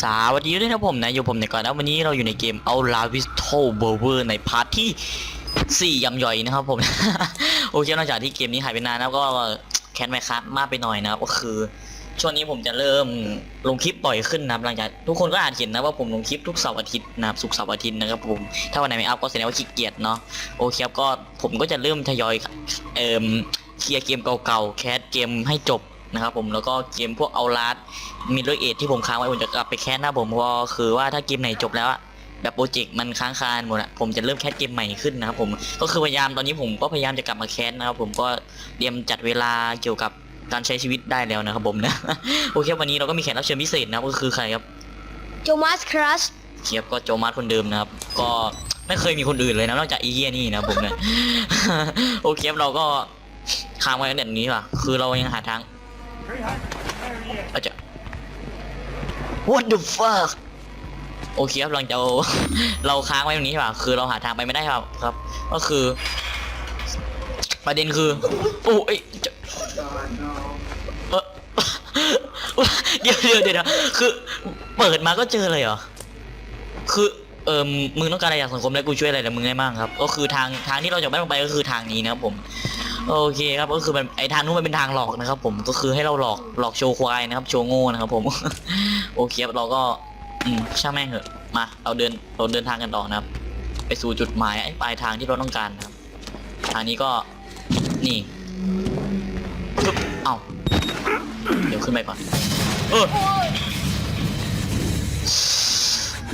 สวัสดีด้วยนะผมนะอยู่ผมในก่อนนะวันนี้เราอยู่ในเกม Outlaw w i s t o b o w e r ในพาร์ทที่ 4ยำย่อยนะครับผม โอเค นอกจากที่เกมนี้หายไปนานแล้วก็แคนไมคัสมากไปหน่อยนะครับก็คือ ช่วงนี้ผมจะเริ่มลงคลิปบ่อยขึ้นนะหลังจากทุกคนก็อาจเห็นนะว่าผมลงคลิปทุกเสาร์อาทิตย์นะครับศุกร์เสาร์อาทิตย์นะครับผมถ้าวันไหนไม่อัพก็แสดงว่าขี้เกียจเนาะโอเคครับก็ผมก็จะเริ่มทยอยเอ่มเคลียร์เกมเก่าๆแคสเกมให้จบ นะครับผมแล้วก็เกมพวกเอาลาดมิดเดิลเอที่ผมค้างไว้ผมจะกลับไปแคสหน้าผมเพราะคือว่าถ้าเกมไหนจบแล้วอะแบบโปรเจกต์มันค้างคานหมดอะผมจะเริ่มแคสเกมใหม่ขึ้นนะครับผมก็คือพยายามตอนนี้ผมก็พยายามจะกลับมาแคสนะครับผมก็เตรียมจัดเวลาเกี่ยวกับการใช้ชีวิตได้แล้วนะครับผมนะโอเควันนี้เราก็มีแขกรับเชิญพิเศษนะครับก็คือใครครับโจมัสครัสเคียบก็โจมาร์คนเดิมนะครับ ก็ไม่เคยมีคนอื่นเลยนะนอกจากอีเยียนี่นะครับผมเนี่ยโอเคครับเราก็ค้างไว้ตั้งแต่นี้ว่ะคือเรายังหาทาง อาจจะ what the fuck โอเคครับหลังจาเราค้างไว้ตรงนี้ว่ะคือเราหาทางไปไม่ได้ครับครับ ก็คือ ประเด็นคือโอ้ยจะเออเดี๋ยวเดี๋ยวเดี๋ยวคือ เปิดมาก็เจอเลยเหรอ คือ เออมึงต้องการอะไรจากสังคมและกูช่วยอะไรแต่มึงได้บ้างครับ ก็คือทางทางที่เราจะไม่ลงไปก็คือทางนี้นะครับผม โอเคครับก็คือมันไอทางนู้นมันเป็นทางหลอกนะครับ ผมก็คือให้เราหลอกหลอกโชว์ควายนะครับ โชว์โง่นะครับ ผม โอเคครับเราก็อืมช่างแม่งเถอะมาเราเดินเราเดินทางกันต่อนะครับ ไปสู่จุดหมายไอปลายทางที่เราต้องการนะครับทางนี้ก็นี่ปึ๊บเอ้าเดี๋ยวขึ้นไปก่อนเออ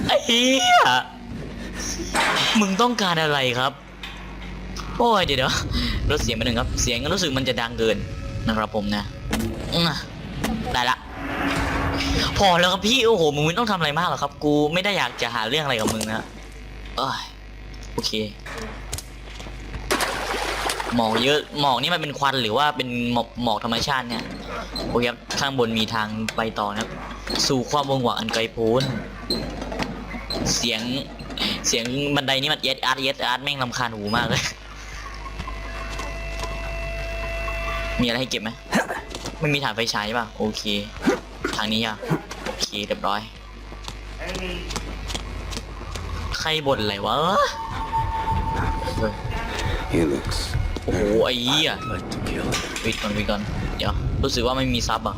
ไอ้เหี้ยมึงต้องการอะไรครับ โอ้ยเดี๋ยวเดี๋ยว ลดเสียงไปหนึ่งครับ เสียงก็รู้สึกมันจะดังเกินนะครับผมนะได้ละ พอแล้วครับพี่โอ้โหมึงไม่ต้องทำอะไรมากหรอกครับ กูไม่ได้อยากจะหาเรื่องอะไรกับมึงนะเอ้ยโอเคหมอกเยอะหมอกนี่มันเป็นควันหรือว่าเป็นหมอกหมอกธรรมชาติเนี่ยโอเคครับข้างบนมีทางไปต่อนะครับ สู่ความวงหวังอันไกลโพ้นเสียงเสียงบันไดนี่มันเย็ดอาร์ตเย็ดอาร์ตแม่งลำคาญหูมากเลย มีอะไรให้เก็บไหมไม่มีฐานไฟฉายป่ะ โอเค ทางนี้อะ โอเคเรียบร้อย ใครบ่นอะไรวะเฮ้ย He looks โอ้โห ไอ้เหี้ย like to kill him. วิดก่อนวิดก่อน เดี๋ยว รู้สึกว่าไม่มีซับอะ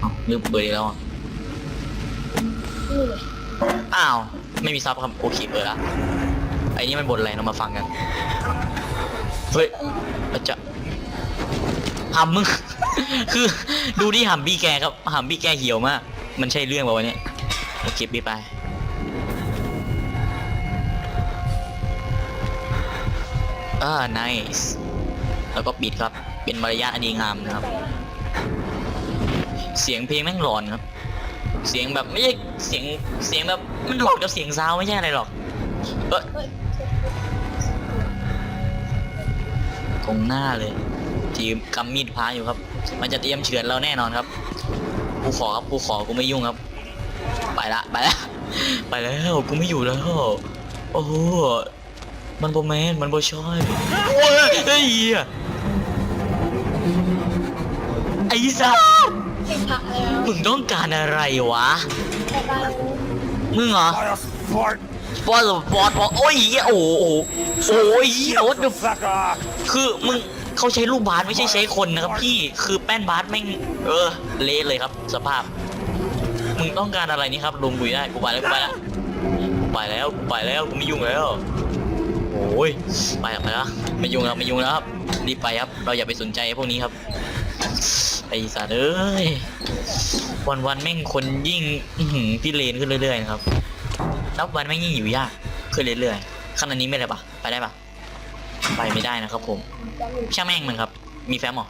เอ้าลืมเปิดอีกแล้วอะ อ้าว ไม่มีซับครับ โอเคเปิดละไอ้นี่มันบนอะไรเรามาฟังกัน เฮ้ยจะหำมึง คือดูดิหำบี้แกครับหำบี้แกเหี่ยวมาก มันใช่เรื่องป่าวะเนี่ยโอเคปีไปอ่า nice แล้วก็ปิดครับ เป็นมารยาทอันดีงามนะครับ เสียงเพลงแม่งหลอนครับ เสียงแบบไม่ใช่เสียงเสียงแบบมันหลอกกับเสียงซาวไม่ใช่อะไรหรอก เอ้ย ตรงหน้าเลย ทีมกำมีดพาอยู่ครับ มันจะเตรียมเฉือนเราแน่นอนครับ กูขอครับกูขอกูไม่ยุ่งครับ ไปละไปละไปแล้วกูไม่อยู่แล้ว โอ้โหมันโบแมนมันโบชอยโอ้ยไอ้เหี้ยไอ้ซ่าเก่งผักแล้วมึงต้องการอะไรวะมึงเหรอ Fire fart, ฟอสฟอสฟอสโอ้ยเหี้ยโอ้โหโอ้โหโอ้ยเหี้ย what the fuck fucker! คือมึงเขาใช้ลูกบาสไม่ใช่ใช้คนนะครับ พี่คือแป้นบาสแม่งเออเละเลยครับ สภาพ มึงต้องการอะไรนี่ครับลุงกุยได้กูไปแล้วกูไปแล้วกูไปแล้วกูไปแล้วกูไม่ยุ่งแล้วโอ้ยไปแล้วไปแล้วไม่ยุ่งแล้วไม่ยุ่งแล้วครับรีบไปครับ เราอย่าไปสนใจพวกนี้ครับไอ้สัตว์เอ้ยวันวันๆแม่งคนยิ่งอื้อหือพี่เลนขึ้นเรื่อยๆนะครับ นับวันแม่ยิ่งอยู่ยากขึ้นเรื่อยๆขนาดนี้ไม่ได้ปะไปได้ปะไปไม่ได้นะครับผมช่างแม่งมันครับ มีแฟ้มหรอ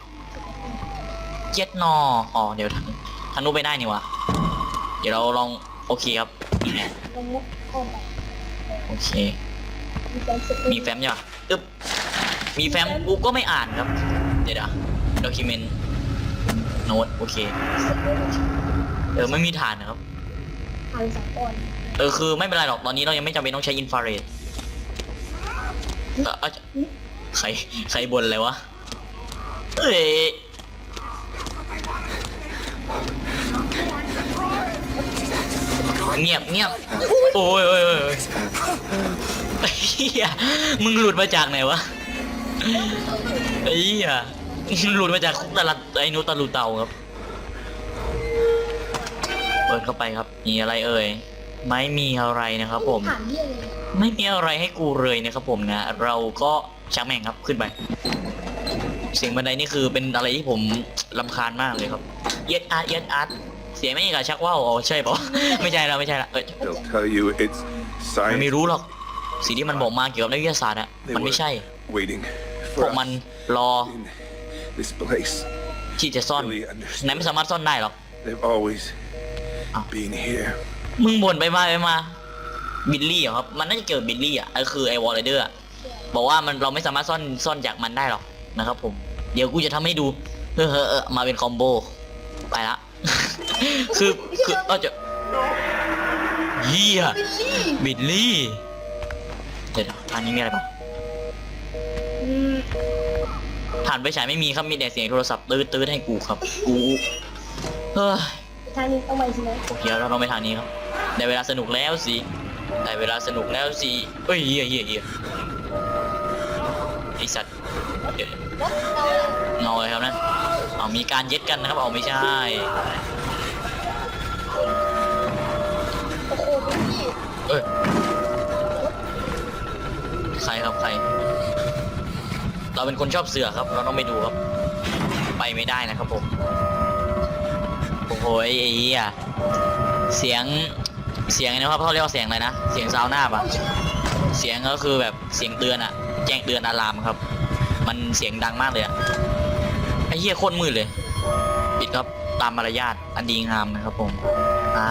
เจ็ดนออ๋อเดี๋ยวทางทางนู้นไปได้นี่วะเดี๋ยวเราลองโอเคครับโอเค มีแฟ้มใช่ปะอึ๊บมีแฟ้มกูก็ไม่อ่านครับ เดี๋ยวด็อกิเมนต์โน้ตโอเค เออไม่มีฐานนะครับทางสากล เออคือไม่เป็นไรหรอกตอนนี้เรายังไม่จำเป็นต้องใช้อินฟราเรดเออเอใครใครบนอะไรวะเอ้ยเงียบเงียบโอ้ยโอ้ยโอ้ยโอ้ยไอ้เหี้ยมึงหลุดมาจากไหนวะไอ้เหี้ยหลุดมาจากคุกตะลัดไอ้นุตะลูเตาครับ เปิดเข้าไปครับมีอะไรเอ่ย ไม่มีอะไรนะครับผม ถามเยี่ยเลยไม่มีอะไรให้กูเลยนะครับผมนะ เราก็ชักแม่งครับขึ้นไป เสียงบันไดนี่คือเป็นอะไรที่ผมลำคาญมากเลยครับเย็ดอาร์ตเย็ดอาร์ตเสียงไม่ใช่กับชักว่าวอ๋อใช่ปะ ไม่ใช่แล้วไม่ใช่ละเอ้ย They'll tell you it's มันไม่ science รู้หรอกสิ่งที่มันบอกมาเกี่ยวกับนักวิทยาศาสตร์อะมันไม่ใช่ waiting พว for กมัน us รอ in this place. ที่จะซ่อน Really ไหนไม่ understood. สามารถซ่อนได้หรอก They've always Ah. been here. มึงบ่นไปมาไปมาบิลลี่เหรอครับมันน่าจะเกี่ยวกับบิลลี่อะก็คือไอ้วอลเลเดอร์บอกว่ามันเราไม่สามารถซ่อนซ่อนจากมันได้หรอกนะครับ ผม เดี๋ยวกูจะทำให้ดูเฮ้อเฮ้อเออมาเป็นคอมโบไปละคือคือเราจะเฮียบิลลี่เดี๋ยวๆอันนี้มีอะไรบ้างอืมผ่านไปฉายไม่มีครับมีแต่เสียงโทรศัพท์ตื้อตื้อให้กูครับกูเฮ้ยทางนี้ต้องไปใช่ไหมโอเคเราต้องไปทางนี้ครับ ได้เวลาสนุกแล้วสิได้เวลาสนุกแล้วสิเฮ้ยเฮียเฮียเฮียไอสัตว์เดี๋ยวรถเราอเงาเลยครับนั่นเอามีการเย็ดกันนะครับเอาไม่ใช่โอ้โหพี่เอ้ยใครครับใคร เราเป็นคนชอบเสือครับ เราต้องไปดูครับ ไปไม่ได้นะครับผมโอ้โหไอ้เหี้ยเสียง เสียงนะครับเขาเรียกว่าเสียงอะไรนะ เสียงซาวน่าปะเสียงก็คือแบบเสียงเตือนอะแจ้งเตือนอะลามครับ มันเสียงดังมากเลยอะไอ้เหี้ยโคตรมืดเลย ปิดครับตามมารยาทอันดีงามนะครับผมอ่า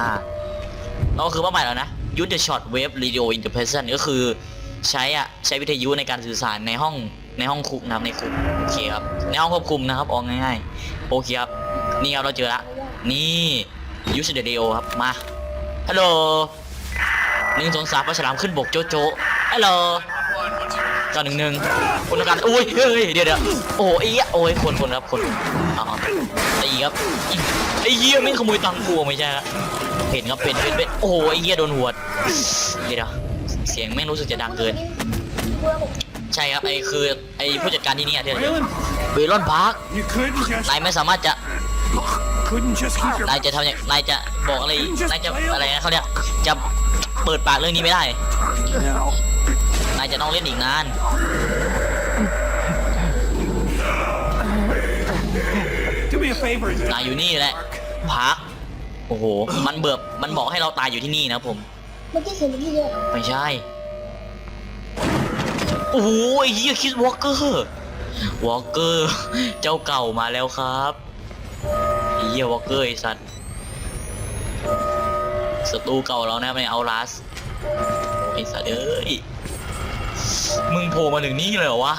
แล้วก็คือเป้าหมายแล้วนะ use the short wave radio interpretation ก็คือใช้อะใช้วิทยุในการสื่อสารในห้องในห้องคุกนะครับในคุกโอเคครับในห้องควบคุมนะครับเอาง่ายๆโอเคครับนี่ครับเราเจอละนี่ use the radio ครับมา ฮัลโหลหนึ่งสองสามปลาฉลามขึ้นบกโจโจฮัลโหลจอหนึ่งหนึ่งคนละกันอุ้ยเฮ้ยเดี๋ยวเดี๋ยวโอ้ยโอ้ยคนคนครับคนอ๋อไอ้ครับไอ้เหี้ยไม่งขโมยตังค์กูไม่ใช่ละเห็นครับเป็นเป็นเป็นโอ้โหไอ้เหี้ยโดนหัวดเดี๋ยวเสียงแม่งรู้สึกจะดังเกิน ใช่ครับไอ้คือไอ้ผู้จัดการที่นี่อะที่เวลอนพาร์คนายไม่สามารถจะ couldn't just keep your นายจะทำอย่างนายจะบอกอะไรนายจะอะไรนะเขาเรียกจะเปิดปากเรื่องนี้ไม่ได้ now. นายจะต้องเล่นอีกนาน Do me a favor. นายอยู่นี่แหละพาร์คโอ้โห มันเบิบมันบอกให้เราตายอยู่ที่นี่นะครับผม เมื่อกี้เสียงพี่เยอะไม่ใช่ โอ้โหไอ้เฮียคิดวอลเกอร์ วอลเกอร์ เจ้าเก่ามาแล้วครับไอ้ เฮียวอลเกอร์ไอ้สัตว์ศัตรูเก่าเรานะในเอาลัสไอ้สัตว์เอ้ยมึงโผล่มาถึงนี่เลยเหรอวะ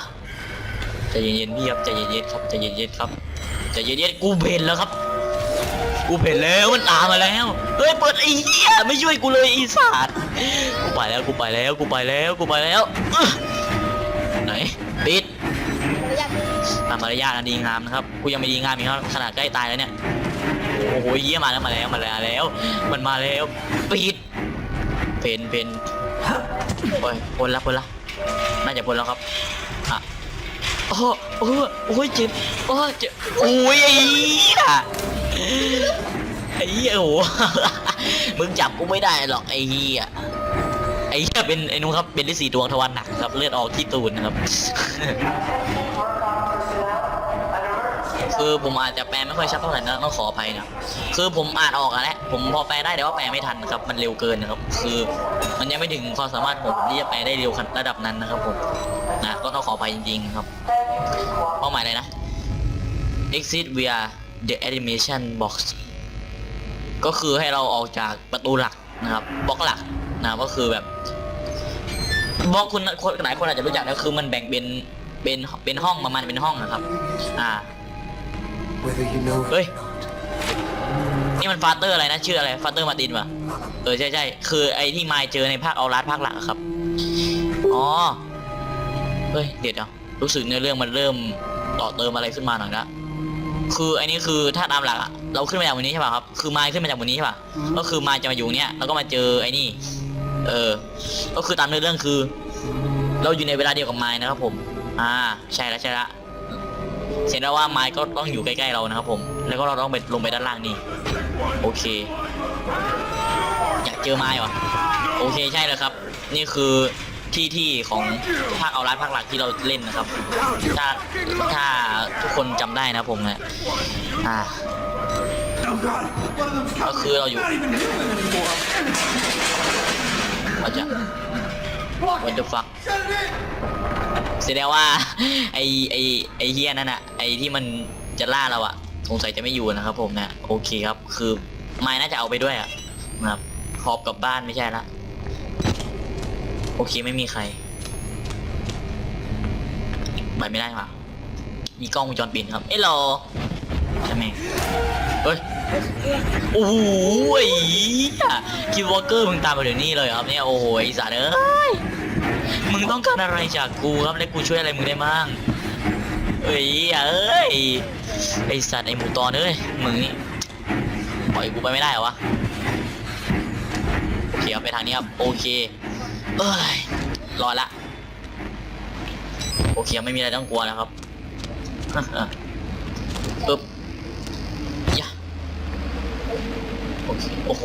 ใจเย็นๆพี่ครับใจเย็นๆครับใจเย็นๆครับใจเย็นๆกูเห็นแล้วครับ กูเห็นแล้วมันตามมาแล้วเฮ้ยเปิดไอ้เหี้ยไม่ช่วยกูเลยไอีสัตว์กูไปแล้วกูไปแล้วกูไปแล้วกูไปแล้วไหนปิด ระยะตามมารยาทอันดีงามนะครับกูยังไม่ดีงามอีกครับขนาดใกล้ตายแล้วเนี่ยโอ้โหเยี่ยมาแล้วมาแล้วมาแล้วแล้วมันมาแล้วปิดเพนเพนโอ้ยพ้นละพ้นละน่าจะพ้นแล้วครับอะโอ้โหโอ้โอ้ยเจ็บโอ้ยเจ็บโอ้ยไอ้ไอ้โอ้โหมึงจับกูไม่ได้หรอกไอ้เหี้ยไอ้เหี้ยเป็นไอ้นู้นครับเป็นที่สี่ดวงทวารหนักครับเลือดออกที่ตูนนะครับ คือผมอาจจะแปลไม่ค่อยชัดเท่าไหร่นะต้องขออภัยนะคือผมอ่านออกอะแหละผมพอแปลได้แต่ว่าแปลไม่ทันนะครับมันเร็วเกินนะครับ คือมันยังไม่ถึงความสามารถผมที่จะแปลได้เร็วระดับนั้นนะครับผมนะก็ต้องขออภัยจริงๆครับเป้าหมายอะไรนะ exit via the animation box ก็คือให้เราออกจากประตูหลักนะครับบล็อกหลักนะก็คือแบบบล็อกคุณคนหลายคนอาจจะรู้จักนะคือมันแบ่งเป็นเป็นเป็นห้องประมาณเป็นห้องนะครับ อ่า Whether you know เฮ้ยนี่มันฟาเตอร์อะไรนะ ชื่ออะไร ฟาเตอร์มาตินปะเออ ใช่ใช่คือไอ้ที่มายเจอในภาคเอาลัดภาคหลักอะครับ อ๋อ เฮ้ย เดี๋ยวเดี๋ยวรู้สึกเนื้อเรื่องมันเริ่มต่อเติมอะไรขึ้นมาหน่อยละ คืออันนี้คือถ้าตามหลักอะเราขึ้นมาจากบนนี้ใช่ป่ะครับ คือไม้ขึ้นมาจากบนนี้ใช่ป่ะ ก็คือไม้จะมาอยู่เนี้ยแล้วก็มาเจอไอ้นี่ เออ ก็คือตามเนื้อเรื่องคือ เราอยู่ในเวลาเดียวกับไม้นะครับผม อ่า ใช่แล้วใช่ละ เห็นแล้วว่าไม้ก็ต้องอยู่ใกล้ๆเรานะครับผมแล้วก็เราต้องไปลงไปด้านล่างนี่โอเค อยากเจอไม้เหรอโอเคใช่แล้วครับ นี่คือที่ที่ของภาคเอาไลฟ์ภาคหลักที่เราเล่นนะครับ ถ้าถ้าทุกคนจำได้นะผมนะอ่าก็คือเราอยู่ not even human anymore. ว่าจะ what the fuck แสดงว่าไอไอไอเฮียนั่นอะไอที่มันจะล่าเราอะสงสัยจะไม่อยู่นะครับผมนะโอเคครับ คือไม้น่าจะเอาไปด้วยอะนะครับขอบกลับบ้านไม่ใช่ละโอเคไม่มีใครไปไม่ได้ป่ะมีกล้องวงจรปิดครับ เอ้ยรอใช่ไหมเฮ้ยโอ้โหไอ้เหี้ยคิดวอลเกอร์มึงตามมาถึงนี่เลยครับเนี่ยโอ้โหไอ้สัตว์เอ้ย มึงต้องการอะไรจากกูครับและกูช่วยอะไรมึงได้บ้างเอ้ยเอ้ยไอสัตว์ไอหมูตอนเอ้ยมึงนี่ปล่อยกูไปไม่ได้เหรอวะโอเคครับไปทางนี้ครับโอเคเอ้ยรอดละโอเคไม่มีอะไรต้องกลัวแล้วครับปึ๊บยะโอเคโอ้โห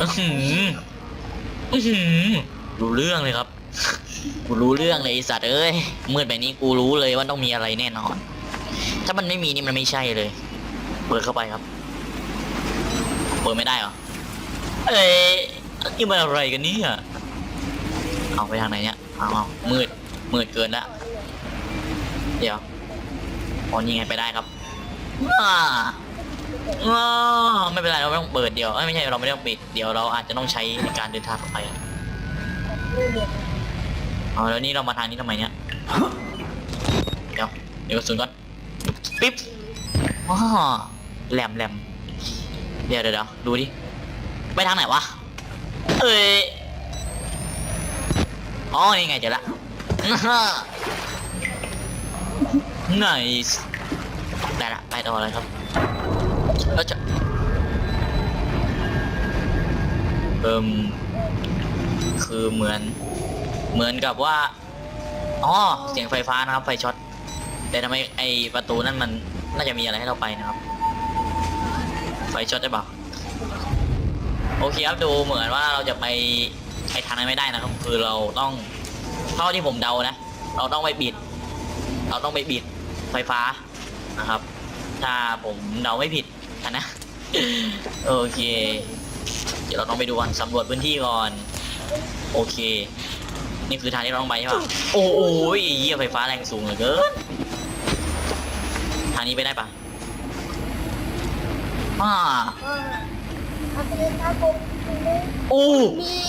อือหืออื้อหือ รู้เรื่องเลยครับ กูรู้เรื่องเลยไอ้สัตว์เอ้ยมืดแบบนี้กูรู้เลยว่าต้องมีอะไรแน่นอน ถ้ามันไม่มีนี่มันไม่ใช่เลย เปิดเข้าไปครับ เปิดไม่ได้เหรอ เอ้ยนี่มันอะไรกันเนี่ยเอาไปทางไหนเนี่ยเอาเอามืด มืดเกินละเดี๋ยวอ๋อนี่ไงไปได้ครับอ่าอ่าไม่เป็นไรเราไม่ต้องเปิดเดี๋ยวไม่ใช่เราไม่ต้องปิดเดี๋ยวเราอาจจะต้องใช้ในการเดินทางต่อไป เอาแล้วนี่เรามาทางนี้ทำไมเนี่ย เดี๋ยว เดี๋ยวกระสุนก่อน ปิ๊บว้าแหลมแหลมเดี๋ยวเดี๋ยวดูดิ ไปทางไหนวะ เอ้ย อ๋อ นี่ไงเจอละไนส์ได้ละ ไปต่อเลยครับแล้วจะเอิ่ม คือเหมือน เหมือนกับว่าอ๋อเสียงไฟฟ้านะครับไฟช็อตแต่ทำไมไอประตูนั่นมันน่าจะมีอะไรให้เราไปนะครับ ไฟช็อตได้ปะโอเคครับดูเหมือนว่าเราจะไปไปทางนั้นไม่ได้นะครับ คือเราต้องเท่าที่ผมเดานะ เราต้องไปบิด เราต้องไปบิดไฟฟ้านะครับ ถ้าผมเดาไม่ผิดนะโอเค เดี๋ยวเราต้องไปดูก่อนสำรวจพื้นที่ก่อน โอเค นี่คือทางที่เราต้องไปใช่ปะโอ้โหเยี่ยไฟฟ้าแรงสูงเหลือเกิน ทางนี้ไปได้ปะอ่าอ่าอาเป็นตาโอ้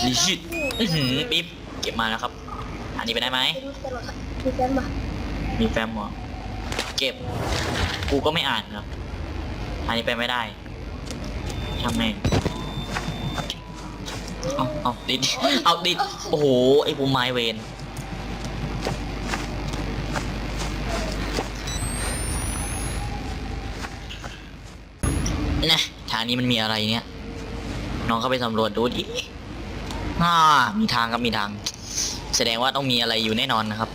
ดีชิดอื้อหือปิ๊บเก็บมาแล้วครับ อันนี้ไปได้ไหม มีแฟนมามีแฟมหรอเก็บ กูก็ไม่อ่านครับ อันนี้ไปไม่ได้ทำไง เอาเอาติดเอาติดโอ้โหไอ้ปูไม้เวนนะทางนี้มันมีอะไรเนี่ยน้องเข้าไปสำรวจดูดิอ่ามีทางครับมีทาง แสดงว่าต้องมีอะไรอยู่แน่นอนนะครับ